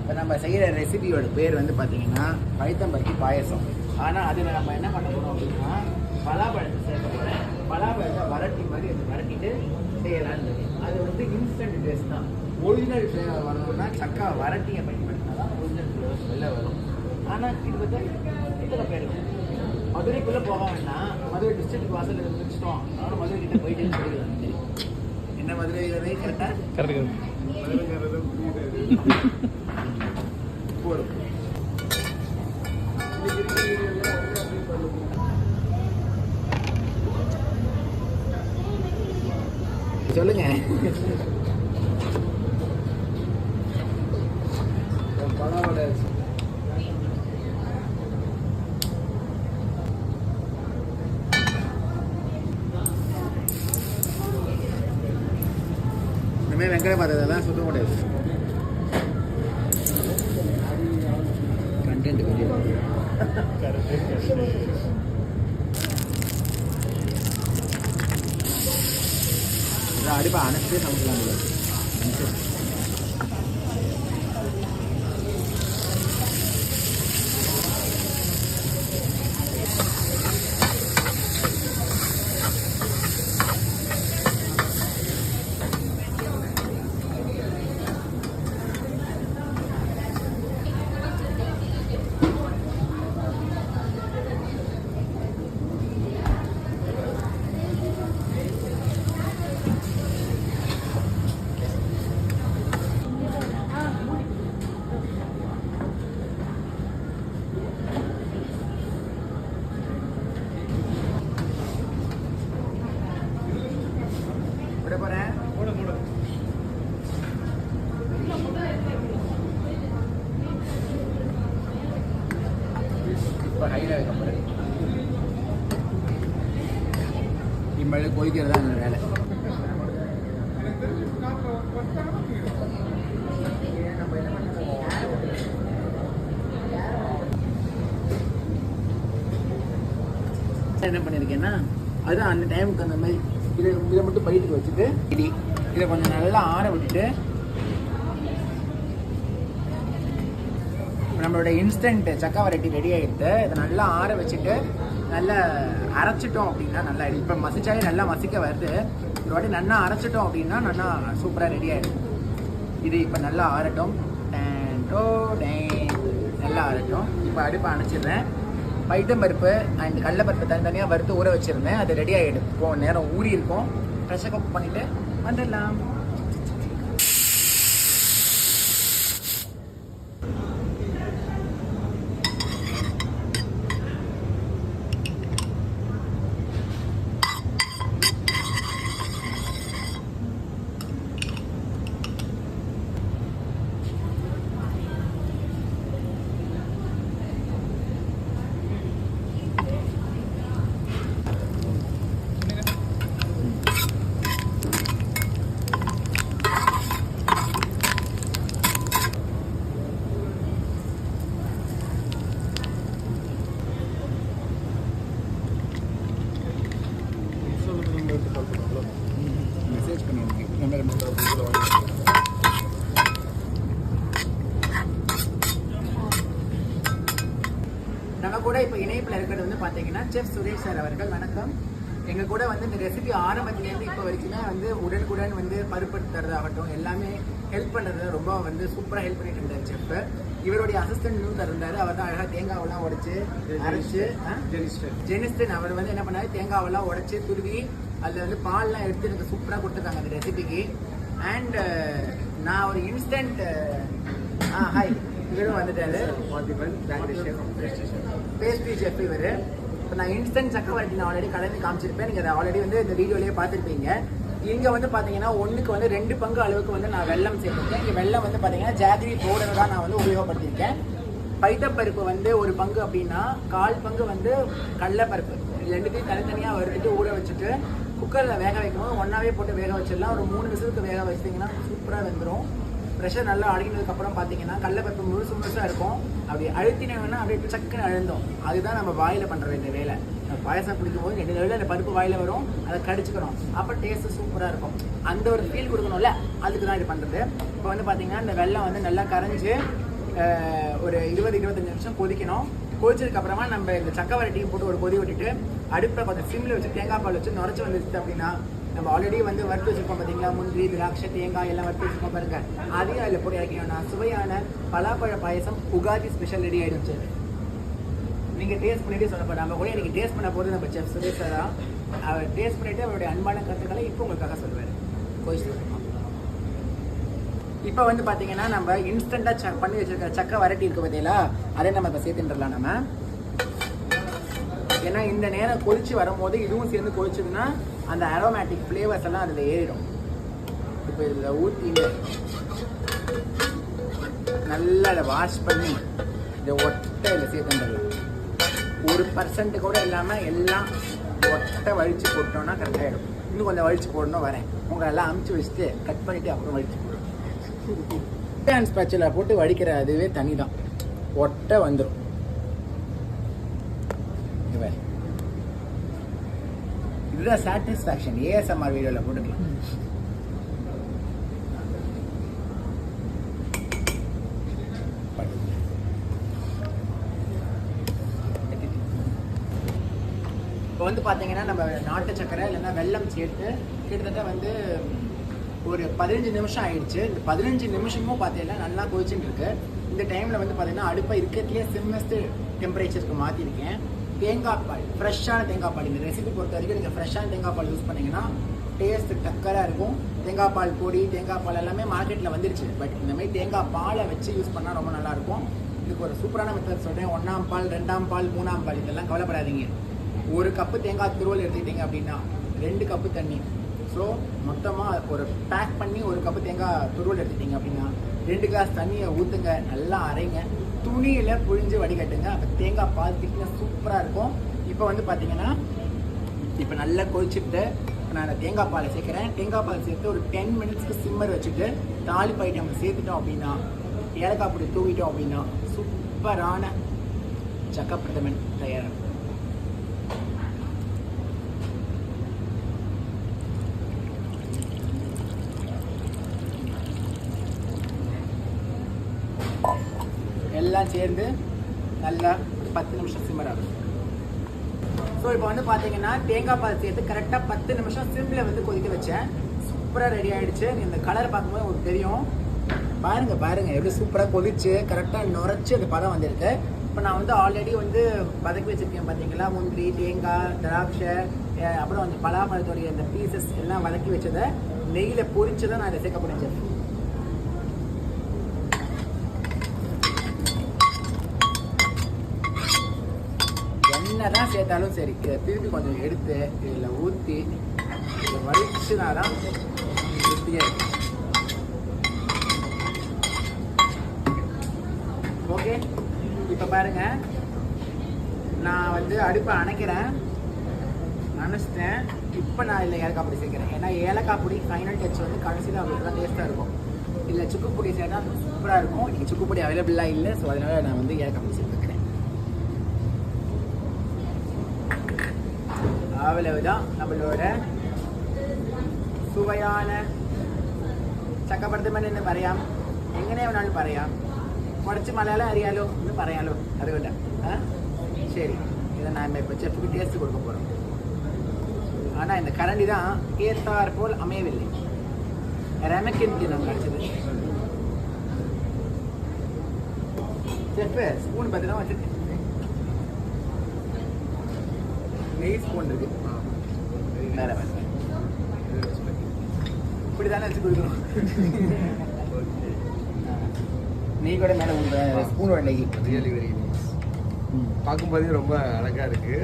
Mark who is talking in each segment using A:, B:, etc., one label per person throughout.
A: இப்போ நம்ம செய்கிற ரெசிபியோட பேர் வந்து பார்த்தீங்கன்னா பைத்தம்பருத்தி பாயசம். ஆனால் அதில் நம்ம என்ன பண்ண போகிறோம் அப்படின்னா பலாப்பழத்தை சேர்க்க போகிறேன் பலாப்பழத்தை வரட்டி மாதிரி அது வரட்டிட்டு செய்யலாம்னு அது வந்து இன்ஸ்டன்ட் டேஸ்ட் தான். ஒரிஜினல் ஃப்ளேவர் வரணும்னா சக்கா வரட்டியை பயன்படுத்தினா தான் ஒரிஜினல் ஃப்ளேவர் வெளில வரும். ஆனால் இது வந்து இதில் போயிடும் மதுரைக்குள்ளே போக வேண்டாம். மதுரை டிஸ்ட்ரிக்ட் வாசல் முடிச்சிட்டோம் அதனால மதுரை கிட்ட போயிட்டு வந்து என்ன மதுரை இதனை கரெக்டாக
B: கரெக்ட்
A: போடும் சொல்லுங்க இனிமேல் வெங்கட பார்த்ததெல்லாம் சுத்த முடியாது. கண்டென்ட் அடுப்பை அணைச்சே சமைக்கலாம் இனிமேல் தான் அந்த வேலை? என்ன பண்ணியிருக்கேன்னா அதுதான் அந்த டைமுக்கு அந்த மாதிரி இதை இதை மட்டும் பயிட்டு வச்சுட்டு இடி. இதை கொஞ்சம் நல்லா ஆற விட்டுட்டு நம்மளோட இன்ஸ்டன்ட் சக்கா வெரைட்டி ரெடி ஆகிடுது இதை நல்லா ஆற வச்சுட்டு நல்லா அரைச்சிட்டோம் அப்படின்னா நல்லா இப்போ மசிச்சாலே நல்லா மசிக்க வருது. ஒரு வாட்டி நல்லா அரைச்சிட்டோம் அப்படின்னா நல்லா சூப்பராக ரெடி ஆகிடும் இது இப்போ நல்லா ஆறட்டும். நல்லா ஆறட்டும். இப்போ அடுப்பை அணைச்சிடுறேன். பைத்தம்பருப்பு அண்ட் கடலப்பருப்பு தனித்தனியாக வறுத்து ஊற வச்சுருந்தேன். அது ரெடி ஆகிடும் இப்போ நேரம் ஊறி இருக்கும். ப்ரெஷர் குக் பண்ணிவிட்டு வந்துடலாம் மெசேஜ் பண்ணியிருக்கேன் நம்ம கூட இப்போ இணைப்பில் இருக்கிறது வந்து பார்த்தீங்கன்னா செஃப் சுரேஷ் சார் அவர்கள் வணக்கம். எங்கள் கூட வந்து இந்த ரெசிபி ஆரம்பத்துலேருந்து இப்போ வரைக்குமே வந்து உடனுக்குடன் வந்து பருப்பு தரதாகட்டும் எல்லாமே ஹெல்ப் பண்ணுறது ரொம்ப வந்து சூப்பராக ஹெல்ப் பண்ணிட்டு இருந்தார் செஃப். இவருடைய அசிஸ்டன்ட் இன்னும் இருந்தார். அவர் தான் அழகாக தேங்காவெல்லாம் உடைச்சு அரைச்சு? ஜெனிஸ்டன். அவர் வந்து என்ன பண்ணாரு? தேங்காவெல்லாம் உடைச்சு துருவி அதில் வந்து பால்லாம் எடுத்து எனக்கு சூப்பராக கொடுத்துருக்காங்க அந்த ரெசிபிக்கு அண்ட் நான் ஒரு இன்ஸ்டன்ட் ஆ ஹாய் இவரும் வந்துட்டாரு. பேஸ்ட்ரி செஃப் இவர். இப்போ நான் இன்ஸ்டன்ட் சக்கரவர்த்தி நான் ஆல்ரெடி கலந்து காமிச்சிருப்பேன். நீங்கள் அதை ஆல்ரெடி வந்து இந்த வீடியோலேயே பார்த்துருப்பீங்க. இங்கே வந்து பார்த்தீங்கன்னா ஒன்றுக்கு வந்து ரெண்டு பங்கு அளவுக்கு வந்து நான் வெள்ளம் சேர்த்துருக்கேன். இங்கே வெள்ளம் வந்து பார்த்தீங்கன்னா ஜாதிரி பவுடர் தான் நான் வந்து உபயோகப்படுத்தியிருக்கேன். பைத்தப்பருப்பு வந்து ஒரு பங்கு அப்படின்னா கால் பங்கு வந்து கடலப்பருப்பு. ரெண்டுத்தையும் தனித்தனியாக வறுத்துட்டு ஊற வச்சுட்டு குக்கரில் வேக வைக்கணும். ஒன்றாவே போட்டு வேக வச்சிடலாம். ஒரு மூணு விசிலுக்கு வேக வச்சிட்டிங்கன்னா சூப்பராக வெந்துடும் ப்ரெஷர் நல்லா அழுகினதுக்கப்புறம் அப்புறம் பார்த்தீங்கன்னா கடலப்பருப்பு முழுசு முழுசாக இருக்கும். அப்படி அழுத்தினோம்னா அப்படியே சக்குன்னு அழுந்தோம். அதுதான் நம்ம வாயில் பண்ணுற இந்த வேலை. பாயசம் குடிக்கும் போது ரெண்டு தடவை அந்த பருப்பு வாயில் வரும். அதை கடிச்சுக்கிறோம் அப்போ டேஸ்ட்டு சூப்பராக இருக்கும். அந்த ஒரு ஃபீல் கொடுக்கணும்ல? அதுக்கு தான் இது பண்ணுறது இப்போ வந்து பார்த்தீங்கன்னா இந்த வெள்ளம் வந்து நல்லா கரைஞ்சி ஒரு இருபது இருபத்தஞ்சு நிமிஷம் கொதிக்கணும். கொதிச்சதுக்கு அப்புறமா நம்ம இந்த சக்கவரட்டியும் போட்டு ஒரு கொதி விட்டுட்டு அடுப்பை கொஞ்சம் ஃபிம்மில் வச்சு தேங்காய் பால் வச்சு நுரைச்சி வந்துச்சு அப்படின்னா நம்ம ஆல்ரெடி வந்து வறுத்து வச்சிருக்கோம் பார்த்தீங்களா முந்திரி திராட்சை தேங்காய் எல்லாம் வறுத்து வச்சிருக்கோம் பாருங்க. அதையும் அதில் போட்டு இறக்கினோம்னா சுவையான பலாப்பழ பாயசம் உகாதி ஸ்பெஷல் ரெடி ஆயிடுச்சு நீங்கள் டேஸ்ட் பண்ணிட்டு சொல்ல நம்ம கூட எனக்கு டேஸ்ட் பண்ண போகிறது நம்ம செஃப் சுரேஷ் சாரா அவர் டேஸ்ட் பண்ணிவிட்டு அவருடைய அன்பான கருத்துக்களை இப்போ உங்களுக்காக சொல்லுவார். கோயில் இப்போ வந்து பார்த்தீங்கன்னா நம்ம இன்ஸ்டண்ட்டாக பண்ணி வச்சிருக்க சக்கரை வரட்டி இருக்கு பார்த்தீங்களா அதை நம்ம இப்போ சேர்த்துட்டுலாம் நம்ம. ஏன்னா இந்த நேரம் கொதிச்சு வரும்போது இதுவும் சேர்ந்து கொதிச்சதுன்னா அந்த அரோமேட்டிக் ஃப்ளேவர்ஸ் எல்லாம் அதில் ஏறிடும். இப்போ இதில் ஊற்றி நல்லா அதை வாஷ் பண்ணி இதை ஒட்டை இதில் சேர்த்துடலாம் ஒரு பர்சன்ட் கூட இல்லாமல் எல்லாம் ஒட்டை வழிச்சு போட்டோம்னா கரெக்டாகிடும் இன்னும் கொஞ்சம் வழிச்சு போடணும் வரேன். உங்களை எல்லாம் அமுச்சு வச்சுட்டு கட் பண்ணிவிட்டு அப்புறம் வழிச்சு போடணும் ஹேண்ட் ஸ்பேச்சில் போட்டு வடிக்கிற அதுவே தனி தான் ஒட்டை வந்துடும் இதுதான் சாட்டிஸ்ஃபேக்ஷன் ஏஎஸ்எம்ஆர் வீடியோவில் போட்டுக்கலாம். இப்போ வந்து பார்த்தீங்கன்னா நம்ம நாட்டு சக்கரை இல்லைன்னா வெள்ளம் சேர்த்து கிட்டத்தட்ட வந்து ஒரு பதினஞ்சு நிமிஷம் ஆயிடுச்சு. இந்த பதினஞ்சு நிமிஷமும் பார்த்தீங்கன்னா நல்லா கொதிச்சுட்டு இருக்கு. இந்த டைமில் வந்து பார்த்தீங்கன்னா அடுப்பை இருக்கிறதுலே சிம்மஸ்ட் டெம்பரேச்சருக்கு மாற்றிருக்கேன் தேங்காய் பால் ஃப்ரெஷ்ஷான தேங்காய் பால். இந்த ரெசிபி பொறுத்த வரைக்கும் நீங்கள் ஃப்ரெஷ்ஷான தேங்காய் பால் யூஸ் பண்ணிங்கன்னா டேஸ்ட் டக்கராக இருக்கும். தேங்காய் பால் பொடி தேங்காய் பால் எல்லாமே மார்க்கெட்டில் வந்துருச்சு. பட் இந்தமாதிரி தேங்காய் பாலை வச்சு யூஸ் பண்ணால் ரொம்ப நல்லாயிருக்கும் இதுக்கு ஒரு சூப்பரான மெத்தட் சொல்கிறேன் ஒன்றாம் பால் ரெண்டாம் பால் மூணாம் பால் இதெல்லாம் கவலைப்படாதீங்க. ஒரு கப்பு தேங்காய் துருவல் எடுத்துக்கிட்டீங்க அப்படின்னா ரெண்டு கப்பு தண்ணி. ஸோ மொத்தமாக ஒரு பேக் பண்ணி ஒரு கப்பு தேங்காய் துருவல் எடுத்துக்கிட்டீங்க அப்படின்னா ரெண்டு கிளாஸ் தண்ணியை ஊற்றுங்க நல்லா அரைங்க. துணியில் புழிஞ்சு வடிகட்டுங்க. அப்போ தேங்காய் பால் திக்னஸ் சூப்பராக இருக்கும். இப்போ வந்து பார்த்தீங்கன்னா இப்போ நல்லா கொதிச்சுட்டு நான் தேங்காய் பாலை சேர்க்குறேன். தேங்காய் பால் சேர்த்து ஒரு டென் மினிட்ஸ்க்கு சிம்மர் வச்சுட்டு தாளிப்பு ஐட்டம் சேர்த்துட்டோம் அப்படின்னா ஏலக்காய் பொடி தூவிட்டோம் அப்படின்னா சூப்பரான சக்கப்பிரதமன் தயாராகும் எல்லாம் சேர்ந்து நல்லா ஒரு பத்து நிமிஷம் சிம்மர் ஆகும். ஸோ இப்போ வந்து பார்த்தீங்கன்னா தேங்காய் பால் சேர்த்து கரெக்டாக பத்து நிமிஷம் சிம்மில் வந்து கொதிக்க வச்சேன். சூப்பராக ரெடி ஆகிடுச்சு இந்த கலர் பார்க்கும்போது உங்களுக்கு தெரியும். பாருங்க பாருங்க எப்படி சூப்பராக கொதிச்சு கரெக்டாக நுரைச்சி அந்த பதம் வந்திருக்கு. இப்போ நான் வந்து ஆல்ரெடி வந்து பதக்கி வச்சுருக்கேன் பார்த்தீங்களா முந்திரி தேங்காய் திராட்சை அப்புறம் அந்த பலாமரத்துடைய அந்த பீசஸ் எல்லாம் வதக்கி வச்சதை நெய்யில் பொறிச்சு தான் நான் இதை சேர்க்க சேர்த்தாலும் சரி இதை திருப்பி கொஞ்சம் எடுத்து இதில் ஊற்றி இதை வலிச்சுனா தான் திருப்தியாக இருக்கும் ஓகே இப்போ பாருங்கள் நான் வந்து அடுப்பை அணைக்கிறேன். அணைச்சிட்டேன். இப்போ நான் இதில் ஏலக்காய் பொடி சேர்க்கிறேன். ஏன்னா ஏலக்காய் பொடி ஃபைனல் டச் வந்து கடைசியில் அவங்களுக்கு தான் டேஸ்ட்டாக இருக்கும். இல்லை சுக்குப்பொடி சேர்த்தா சூப்பராக இருக்கும். இன்றைக்கி சுக்குப்பொடி அவைலபிளாக இல்லை. ஸோ அதனால் நான் வந்து ஏலக்காய் பொடி அவ்வளவுதான் நம்மளோட സുവയാന ചക്കപ്പടത്തമ്മൻ എന്ന് പറയാം എങ്ങനെ വേണമെങ്കിലും പറയാം കുറച്ച് മലയാളം അറിയാലോ എന്ന് പറയാലോ അതുകൊണ്ട് ആ ശരി இதை நான் இப்போ செஃப்க்கு டேஸ்ட் கொடுக்க போகிறோம் ஆனால் இந்த கரண்டி தான் ஏற்றார் போல் அமையவில்லை ரெமக்கின் நம்ம கிடச்சது செஃப் ஸ்பூன் பார்த்தீங்கன்னா வச்சுருக்கேன் நெய் ஸ்பூன் இருக்கு வேற. இப்படி தானே வச்சு கொடுக்கணும். நெய் கூட மேலே உங்க ஸ்பூனோட நெய்
B: ரியலி வெரி நைஸ் பார்க்கும்போதே ரொம்ப அழகா இருக்கு.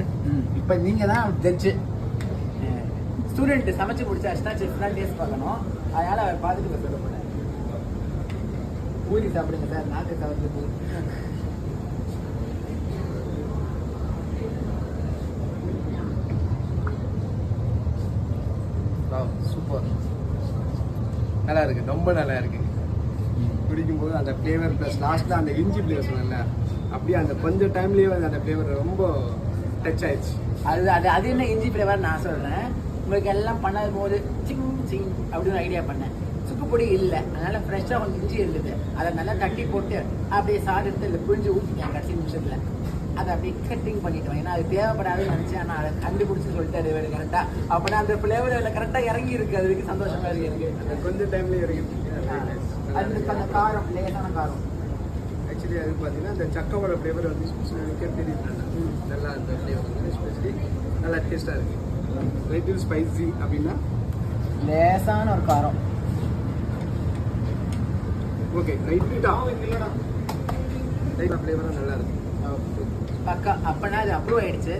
A: இப்போ நீங்கள் தான் ஜட்ஜு. ஸ்டூடெண்ட் சமைச்சு முடிச்சாச்சுன்னா தான் டேஸ்ட் பார்க்கணும். அதனால் அவர் பார்த்துட்டு சொல்ல போகிறேன் பூரி சாப்பிடுங்க சார் நாக்கு கவர்ந்து ஆ
B: சூப்பர் நல்லா இருக்குது ரொம்ப நல்லா இருக்குது குடிக்கும்போது அந்த ஃப்ளேவர் ப்ளஸ் லாஸ்ட்டில் அந்த இஞ்சி ஃப்ளேவர் சொன்னல அப்படியே அந்த கொஞ்சம் டைம்லேயே வந்து அந்த ஃப்ளேவர் ரொம்ப டச் ஆயிடுச்சு.
A: அது அது அது என்ன இஞ்சி ஃப்ளேவர் நான் சொல்கிறேன் உங்களுக்கு எல்லாம் பண்ணாத போது சிங் சிங் அப்படின்னு ஐடியா பண்ணேன். சுக்குப்பொடி இல்லை அதனால் ஃப்ரெஷ்ஷாக கொஞ்சம் இஞ்சி இருந்தது. அதை நல்லா தட்டி போட்டு அப்படியே சாறு எடுத்து இல்லை புழிஞ்சு ஊற்றிட்டேன் கடைசி நிமிஷத்தில். அதை அப்படியே கட்டிங் பண்ணிட்டோம். ஏன்னா அது தேவைப்படாதுன்னு நினச்சேன். ஆனால் அதை கண்டுபிடிச்சி சொல்லிட்டாரு இவர் கரெக்டாக அப்போனா அந்த ஃப்ளேவர் அதில் கரெக்டாக இறங்கி இருக்கு. அது வரைக்கும் சந்தோஷமா இருக்கு எனக்கு.
B: அந்த கொஞ்சம் டைம்லேயே
A: அது
B: இறங்கிடுச்சு
A: அந்த காரம் லேசான காரம்.
B: ஆக்சுவலி அது பார்த்தீங்கன்னா அந்த சக்கோட ஃப்ளேவர் வந்து தெரியுது. நல்லா அந்த ஃப்ளேவர் வந்து ஸ்பெஷலி நல்லா டேஸ்ட்டாக இருக்குது லிட்டில் ஸ்பைசி அப்படின்னா?
A: லேசான ஒரு காரம்.
B: ஓகே ரைட்டாக ரைட்டாக ஃப்ளேவராக நல்லா இருக்கு.
A: பக்கா அப்பனா அது அப்ரூவ் ஆயிடுச்சு.